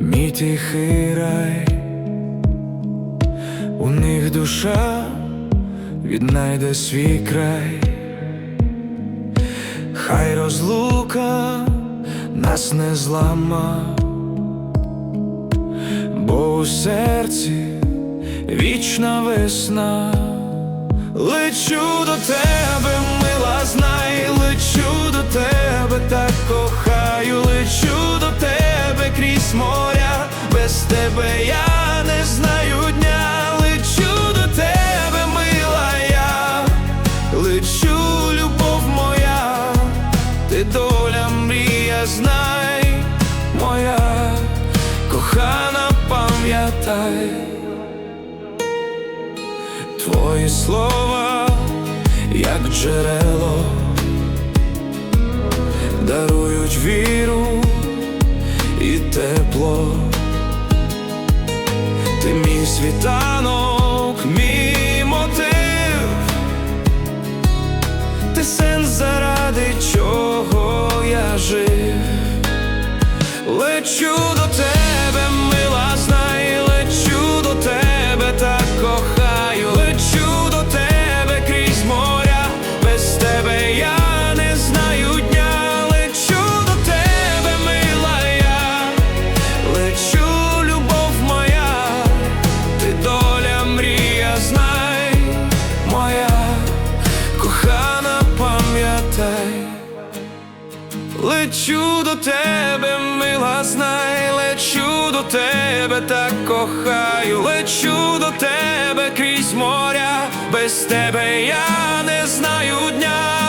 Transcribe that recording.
мій тихий рай, у них душа віднайде свій край, хай розлука нас не злама, бо у серці вічна весна. Лечу до тебе, тебе моря, без тебе я не знаю дня, лечу до тебе, мила я, лечу, любов моя, ти доля мрія, знай, моя кохана, пам'ятай. Твої слова, як джерело, дарують віру тепло. Ти мій світанок, мій мотив, ти сенс, заради чого я жив. Лечу до тебе, Лечу до тебе, мила, знай, лечу до тебе, так кохаю, лечу до тебе крізь моря, без тебе я не знаю дня,